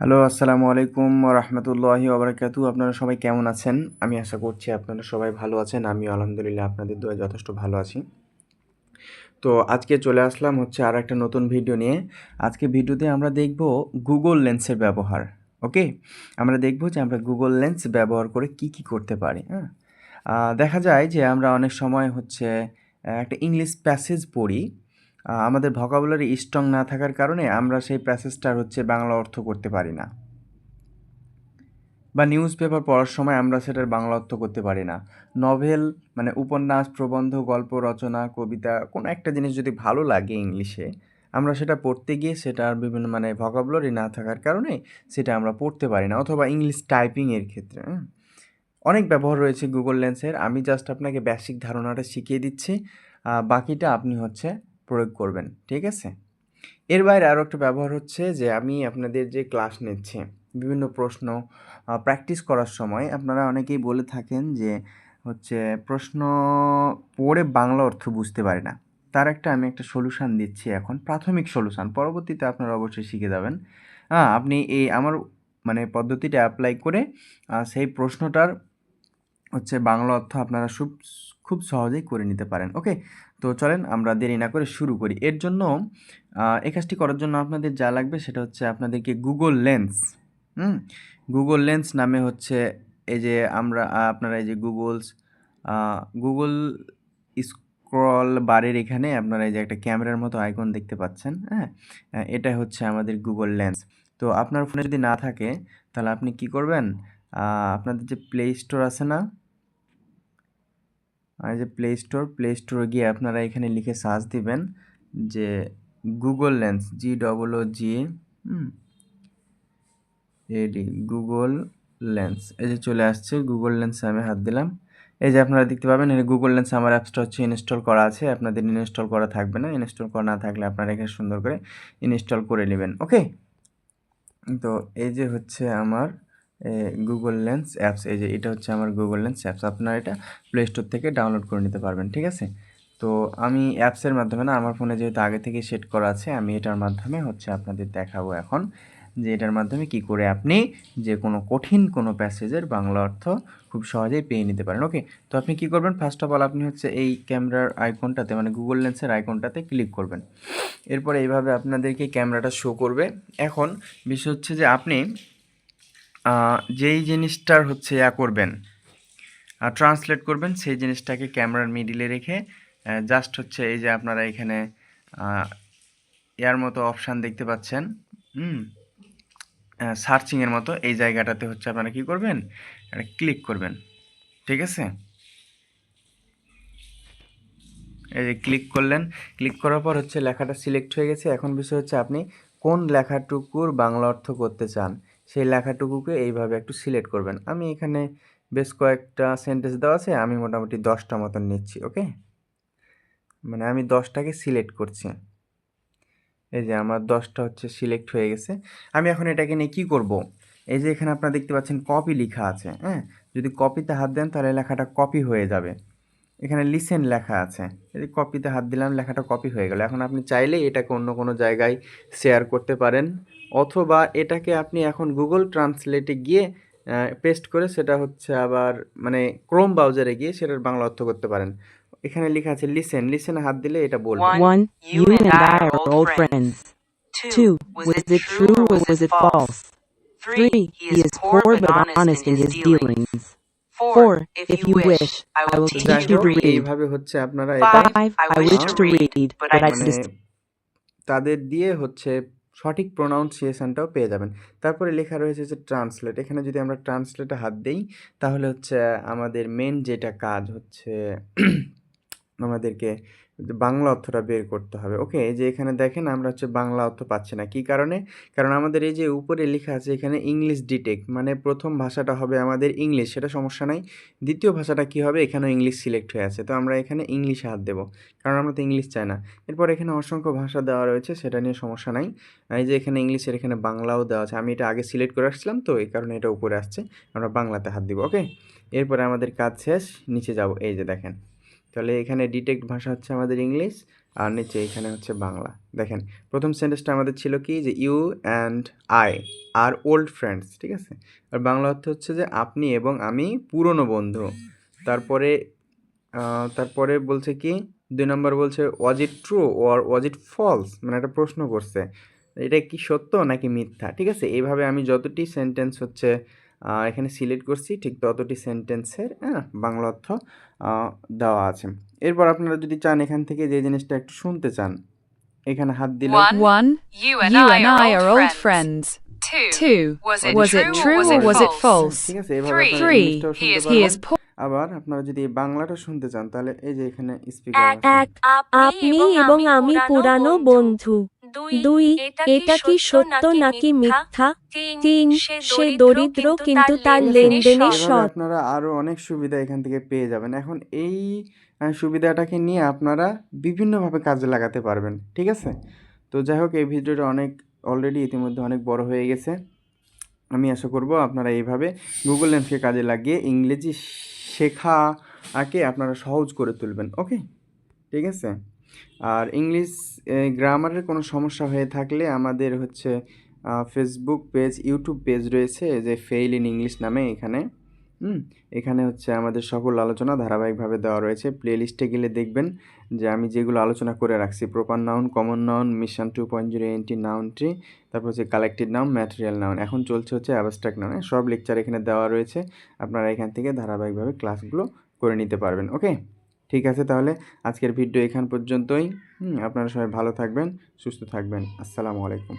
Hello, আসসালামু আলাইকুম রহমতুল্লাহি ওবরাকাতু আপনারা সবাই কেমন আছেন? আমি আশা করছি আপনারা সবাই ভালো আছেন। আমি আলহামদুলিল্লাহ আপনাদের দোয়া যথেষ্ট ভালো আছি। তো আজকে চলে আসলাম হচ্ছে আর একটা নতুন ভিডিও নিয়ে। আজকে ভিডিওতে আমরা দেখব গুগল লেন্সের ব্যবহার, ওকে? আমরা দেখব যে আমরা গুগল লেন্স ব্যবহার করে কি কি করতে পারি হ্যাঁ? দেখা যায় যে আমরা অনেক সময় হচ্ছে একটা ইংলিশ প্যাসেজ পড়ি। আমাদের ভকাবুলারি স্ট্রং না থাকার কারণে আমরা সেই প্যাসেজটার হচ্ছে বাংলা অর্থ করতে পারি না। বা নিউজ পেপার পড়ার সময় আমরা সেটার বাংলা অর্থ করতে পারি না। নভেল মানে উপন্যাস, প্রবন্ধ, গল্প, রচনা, কবিতা, কোনো একটা জিনিস যদি ভালো লাগে ইংলিশে, আমরা সেটা পড়তে গিয়ে সেটার বিভিন্ন মানে ভকাবুলারি না থাকার কারণে সেটা আমরা পড়তে পারি না, অথবা ইংলিশ টাইপিংয়ের ক্ষেত্রে। অনেক ব্যবহার রয়েছে গুগল লেন্সের আমি জাস্ট আপনাকে বেসিক ধারণাটা শিখিয়ে দিচ্ছি। বাকিটা আপনি হচ্ছে প্রয়োগ করবেন, ঠিক আছে? এর বাইরে আরও একটা ব্যবহার হচ্ছে যে, আমি আপনাদের যে ক্লাস নিচ্ছি, বিভিন্ন প্রশ্ন প্র্যাকটিস করার সময় আপনারা অনেকেই বলে থাকেন যে, হচ্ছে প্রশ্ন পড়ে বাংলা অর্থ বুঝতে পারি না। তার একটা আমি একটা সলিউশান দিচ্ছি এখন, প্রাথমিক সলিউশান পরবর্তীতে আপনারা অবশ্যই শিখে যাবেন। হ্যাঁ আপনি এই আমার মানে পদ্ধতিটা অ্যাপ্লাই করে সেই প্রশ্নটার হচ্ছে বাংলা অর্থ আপনারা খুব খুব সহজেই করে নিতে পারেন ওকে তো চলেন আমরা দেরি না করে শুরু করি। এর জন্য এই কাজটি করার জন্য আপনাদের যা লাগবে সেটা হচ্ছে আপনাদেরকে গুগল লেন্স হুম? গুগল লেন্স নামে হচ্ছে এই যে আমরা আপনারা এই যে গুগলস গুগল স্ক্রল বারের এখানে আপনারা এই যে একটা ক্যামেরার মতো আইকন দেখতে পাচ্ছেন হ্যাঁ? এটা হচ্ছে আমাদের গুগল লেন্স তো আপনার ফোনে যদি না থাকে, তাহলে আপনি কি করবেন? আপনাদের যে প্লে স্টোর আছে না আর যে প্লে স্টোর প্লে স্টোরে গিয়ে আপনারা এখানে লিখে সার্চ দিবেন যে Google Lens G double O G এডি গুগল লেন্স এই যে চলে আসছে গুগল লেন্সে আমি হাত দিলাম। এই যে আপনারা দেখতে পাবেন, এই গুগল লেন্স আমার অ্যাপসটা হচ্ছে ইনস্টল করা আছে। আপনাদের ইনস্টল করা থাকবে না। ইনস্টল করা না থাকলে আপনারা এখানে সুন্দর করে ইনস্টল করে নেবেন। ওকে তো এই যে হচ্ছে আমার গুগল লেন্স অ্যাপস এই যে এটা হচ্ছে আমার গুগল লেন্স অ্যাপস আপনারা এটা প্লে স্টোর থেকে ডাউনলোড করে নিতে পারবেন, ঠিক আছে? তো আমি অ্যাপসের মাধ্যমে না, আমার ফোনে যেহেতু আগে থেকে সেট করা আছে, আমি এটার মাধ্যমে হচ্ছে আপনাদের দেখাবো এখন যে এটার মাধ্যমে কি করে আপনি যে কোনো কঠিন কোনো প্যাসেজের বাংলা অর্থ খুব সহজেই পেয়ে নিতে পারেন ওকে তো আপনি কি করবেন? ফার্স্ট অফ অল আপনি হচ্ছে এই ক্যামেরার আইকনটাতে মানে গুগল লেন্সের আইকনটাতে ক্লিক করবেন। এরপরে এইভাবে আপনাদেরকে ক্যামেরাটা শো করবে। এখন বিষয় হচ্ছে যে আপনি যেই জিনিসটার হচ্ছে ইয়া করবেন ট্রান্সলেট করবেন, সেই জিনিসটাকে ক্যামেরার মিডিলে রেখে জাস্ট হচ্ছে এই যে আপনারা এখানে ইয়ার মতো অপশান দেখতে পাচ্ছেন, হুম সার্চিংয়ের মতো, এই জায়গাটাতে হচ্ছে আপনারা কি করবেন ক্লিক করবেন, ঠিক আছে? এই যে ক্লিক করলেন ক্লিক করার পর হচ্ছে লেখাটা সিলেক্ট হয়ে গেছে, এখন বিষয় হচ্ছে আপনি কোন লেখাটুকুর বাংলা অর্থ করতে চান সেই লেখাটুকুকে এইভাবে একটু সিলেক্ট করবেন। আমি এখানে বেশ কয়েকটা সেন্টেন্স দেওয়া আছে, আমি মোটামুটি দশটা মতন নিচ্ছি, ওকে? মানে আমি দশটাকে সিলেক্ট করছি। এই যে আমার দশটা হচ্ছে সিলেক্ট হয়ে গেছে। আমি এখন এটাকে নিয়ে কী করব? এই যে এখানে আপনারা দেখতে পাচ্ছেন কপি লেখা আছে হ্যাঁ? যদি কপিতে হাত দেন তাহলে লেখাটা কপি হয়ে যাবে। এখানে লিসেন লেখা আছে। এই কপিতে হাত দিলাম, লেখাটা কপি হয়ে গেল। এখন আপনি চাইলেই এটাকে অন্য কোনো জায়গায় শেয়ার করতে পারেন। অথবা এটাকে আপনি এখন গুগল ট্রান্সলেটে গিয়ে পেস্ট করে সেটা হচ্ছে আবার মানে ক্রোম ব্রাউজারে গিয়ে সেটার বাংলা অর্থ করতে পারেন। এখানে লিখা আছে লিসেন লিসেন হাত দিলে এটা বলবে। এইভাবে হচ্ছে আপনারা তাদের দিয়ে হচ্ছে সঠিক প্রোনাউন্সিয়েশনটাও পেয়ে যাবেন। তারপরে লেখা রয়েছে যে ট্রান্সলেট এখানে যদি আমরা ট্রান্সলেটে হাত দিই, তাহলে হচ্ছে আমাদের মেন যেটা কাজ হচ্ছে, আমাদেরকে বাংলা অর্থটা বের করতে হবে। ওকে যে এখানে দেখেন আমরা হচ্ছে বাংলা অর্থ পাচ্ছি না। কী কারণে? কারণ আমাদের এই যে উপরে লেখা আছে এখানে ইংলিশ ডিটেক্ট মানে প্রথম ভাষাটা হবে আমাদের ইংলিশ, সেটা সমস্যা নাই। দ্বিতীয় ভাষাটা কী হবে? এখানেও ইংলিশ সিলেক্ট হয়ে আছে। তো আমরা এখানে ইংলিশে হাত দেবো, কারণ আমরা তো ইংলিশ চাই না। এরপর এখানে অসংখ্য ভাষা দেওয়া রয়েছে, সেটা নিয়ে সমস্যা নাই। এই যে এখানে ইংলিশের এখানে বাংলাও দেওয়া আছে। আমি এটা আগে সিলেক্ট করে আসছিলাম তো, এই কারণে এটা উপরে আসছে। আমরা বাংলাতে হাত দিব, ওকে? এরপরে আমাদের কাজ শেষ, নিচে যাব। এই যে দেখেন। তাহলে এখানে ডিটেক্ট ভাষা হচ্ছে আমাদের ইংলিশ আর নিচে এখানে হচ্ছে বাংলা। দেখেন, প্রথম সেন্টেন্সটা আমাদের ছিল কি? যে you and I are old friends ঠিক আছে? আর বাংলা অর্থ হচ্ছে যে আপনি এবং আমি পুরনো বন্ধু। তারপরে তারপরে বলছে কি? দুই নম্বর বলছে was it true or was it false মানে একটা প্রশ্ন করছে। এটা কি সত্য নাকি মিথ্যা? ঠিক আছে? এইভাবে আমি যতটি সেন্টেন্স হচ্ছে এখানে সিলেক্ট করছি ঠিক ততটি সেন্টেন্সের হ্যাঁ বাংলা অর্থ আহ, দেওয়া আছে এরপর আপনারা যদি চান এখান থেকে যে জিনিসটা একটু শুনতে চান এখানে হাত দিলে one One, you you and and I I are old friends. Two, Two, was it was it true true or or was it false? ঠিক আছে Three, he is, poor. আবার আপনারা যদি বাংলাটা শুনতে চান তাহলে এই যে এখানে স্পিকার আপনি এবং আমি পুরানো বন্ধু। দুই এটা কি সত্য নাকি মিথ্যা? তিন সে দরিদ্র কিন্তু তার লেনদেনে সৎ। আপনারা আরও অনেক সুবিধা এখান থেকে পেয়ে যাবেন। এখন এই সুবিধাটাকে নিয়ে আপনারা বিভিন্নভাবে কাজে লাগাতে পারবেন ঠিক আছে? তো যাই হোক এই ভিডিওটা অনেক অলরেডি ইতিমধ্যে অনেক বড় হয়ে গেছে। আমি আশা করব আপনারা এইভাবে গুগল লেন্সকে কাজে লাগিয়ে ইংরেজি শেখাকে আপনারা সহজ করে তুলবেন, ওকে? ঠিক আছে? আর ইংলিশ গ্রামারের কোনো সমস্যা হয়ে থাকলে আমাদের হচ্ছে ফেসবুক পেজ ইউটিউব পেজ রয়েছে, যে ফেইল ইন ইংলিশ নামে এখানে। হুম, এখানে হচ্ছে আমাদের সকল আলোচনা ধারাবাহিকভাবে দেওয়া রয়েছে। প্লে লিস্টে গেলে দেখবেন যে আমি যেগুলো আলোচনা করে রাখছি proper noun common noun mission two point zero N T noun tree তারপর হচ্ছে কালেক্টেড নাউন ম্যাটেরিয়াল নাউন এখন চলছে হচ্ছে অ্যাবস্ট্রাক্ট নাউন সব লেকচার এখানে দেওয়া রয়েছে। আপনারা এখান থেকে ধারাবাহিকভাবে ক্লাসগুলো করে নিতে পারবেন ওকে ঠিক আছে তাহলে, আজকের ভিডিও এখান পর্যন্তই। আপনারা সবাই ভালো থাকবেন, সুস্থ থাকবেন। আসসালামু আলাইকুম।